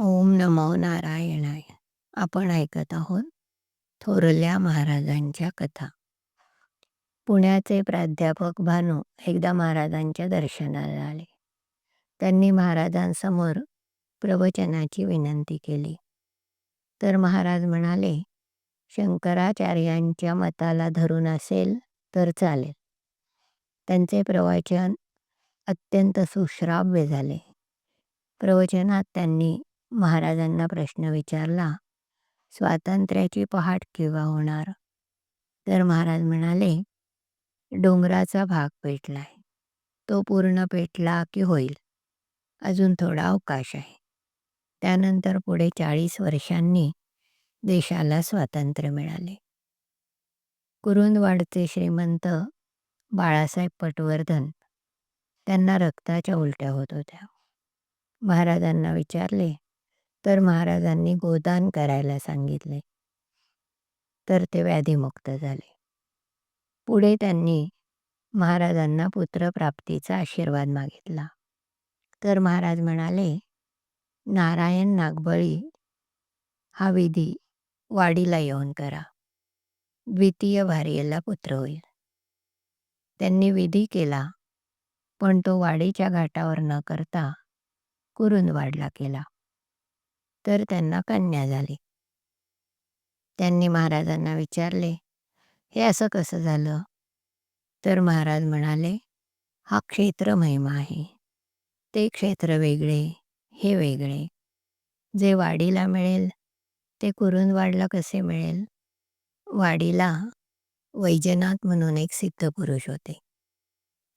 ओम नमो नारायणाय. आपण ऐकत आहोत थोरल्या महाराजांच्या कथा. पुण्याचे प्राध्यापक भानू एकदा महाराजांच्या दर्शनाला आले. त्यांनी महाराजांसमोर प्रवचनाची विनंती केली. तर महाराज म्हणाले शंकराचार्यांच्या मताला धरून असेल तर चालेल. त्यांचे प्रवचन अत्यंत सुश्राव्य झाले. प्रवचनात त्यांनी महाराजांना प्रश्न विचारला स्वातंत्र्याची पहाट केव्हा होणार? तर महाराज म्हणाले डोंगराचा भाग पेटलाय. तो पूर्ण पेटला की होईल. अजून थोडा अवकाश आहे. त्यानंतर पुढे चाळीस वर्षांनी देशाला स्वातंत्र्य मिळाले. कुरुंदवाडचे श्रीमंत बाळासाहेब पटवर्धन त्यांना रक्ताच्या उलट्या होत होत्या. महाराजांना विचारले तर महाराजांनी गोदान करायला सांगितले. तर ते व्याधीमुक्त झाले. पुढे त्यांनी महाराजांना पुत्रप्राप्तीचा आशीर्वाद मागितला. तर महाराज म्हणाले नारायण नागबळी हा विधी वाडीला येऊन करा. द्वितीय भार्येला पुत्र होईल. त्यांनी विधी केला पण तो वाडीच्या घाटावर न करता कुरुंदवाडला केला तर त्यांना कन्या झाली. त्यांनी महाराजांना विचारले हे असं कसं झालं? तर महाराज म्हणाले हा क्षेत्र महिमा आहे. ते क्षेत्र वेगळे हे वेगळे. जे वाडीला मिळेल ते कुरुंदवाडला कसे मिळेल? वाडीला वैजनाथ म्हणून एक सिद्ध पुरुष होते.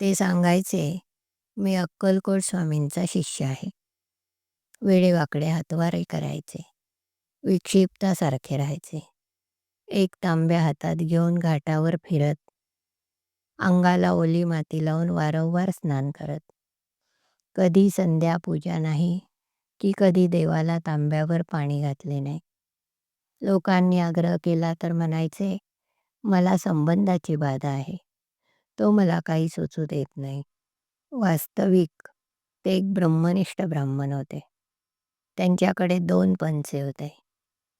ते सांगायचे मी अक्कलकोट स्वामींचा शिष्य आहे. वेडेवाकडे हातवारे करायचे. विक्षिप्तासारखे राहायचे. एक तांब्या हातात घेऊन घाटावर फिरत अंगाला ओली माती लावून वारंवार स्नान करत. कधी संध्या पूजा नाही की कधी देवाला तांब्यावर पाणी घातले नाही. लोकांनी आग्रह केला तर म्हणायचे मला संबंधाची बाधा आहे. तो मला काही सुचू देत नाही. वास्तविक ते एक ब्रह्मनिष्ठ ब्राह्मण होते. त्यांच्याकडे दोन पंचे होते.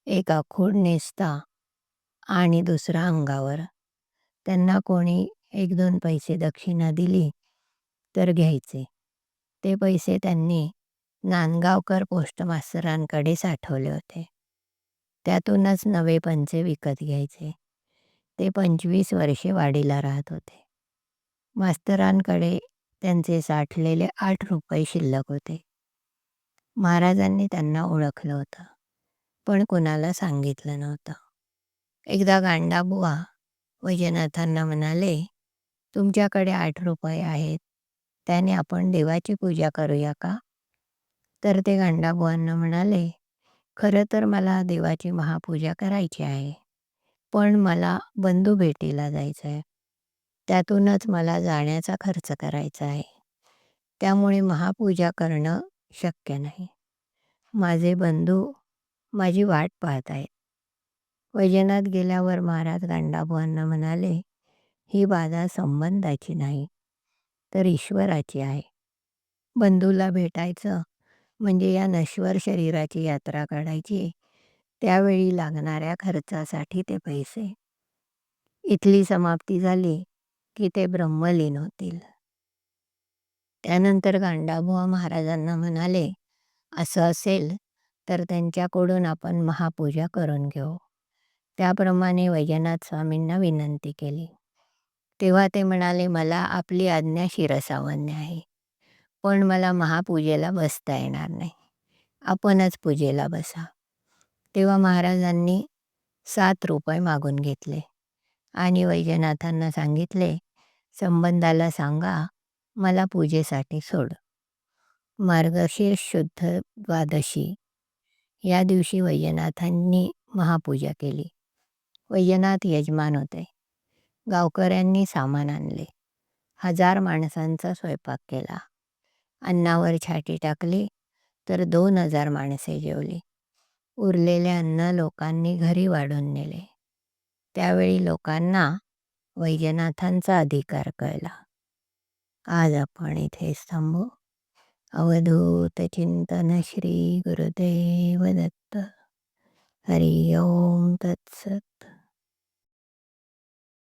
एक आखूड नेसता आणि दुसरा अंगावर. त्यांना कोणी एक दोन पैसे दक्षिणा दिली तर घ्यायचे. ते पैसे त्यांनी नांदगावकर पोस्टमास्तरांकडे साठवले होते. त्यातूनच नवे पंचे विकत घ्यायचे. ते पंचवीस वर्षे वाडीला राहत होते. मास्तरांकडे त्यांचे साठलेले आठ रुपये शिल्लक होते. महाराजांनी त्यांना ओळखलं होतं पण कुणाला सांगितलं नव्हतं. एकदा गांडाबुवा वैजनाथांना म्हणाले तुमच्याकडे आठ रुपये आहेत त्याने आपण देवाची पूजा करूया का? तर ते गांडाबुवांना म्हणाले खरं तर मला देवाची महापूजा करायची आहे पण मला बंधू भेटीला जायचं आहे त्यातूनच मला जाण्याचा खर्च करायचा आहे. त्यामुळे महापूजा करणं शक्य नाही. माझे बंधू माझी वाट पाहत आहेत. वैजनाथ गेल्यावर महाराज गांडाबुवांना म्हणाले ही बाधा संबंधाची नाही तर ईश्वराची आहे. बंधूला भेटायचं म्हणजे या नश्वर शरीराची यात्रा काढायची त्यावेळी लागणाऱ्या खर्चासाठी ते पैसे. इथली समाप्ती झाली की ते ब्रह्मलीन होतील. त्यानंतर गांडाबुवा महाराजांना म्हणाले असं असेल तर त्यांच्याकडून आपण महापूजा करून घेऊ. त्याप्रमाणे वैजनाथ स्वामींना विनंती केली. तेव्हा ते म्हणाले मला आपली आज्ञा शिरसावन्य आहे पण मला महापूजेला बसता येणार नाही. आपणच पूजेला बसा. तेव्हा महाराजांनी सात रुपये मागून घेतले आणि वैजनाथांना सांगितले संबंधाला सांगा मला पूजेसाठी सोड. मार्गशीर्ष शुद्ध द्वादशी. या दिवशी वैजनाथांनी महापूजा केली. वैजनाथ यजमान होते. गावकऱ्यांनी सामान आणले. हजार माणसांचा स्वयंपाक केला. अन्नावर छाटी टाकली तर दोन हजार माणसे जेवली. उरलेले अन्न लोकांनी घरी वाढून नेले. त्यावेळी लोकांना वैजनाथांचा अधिकार कळला. आज आपण इथे थांबू. अवधूत चिंतन श्री गुरुदेव दत्त हरि ओम तत्सत.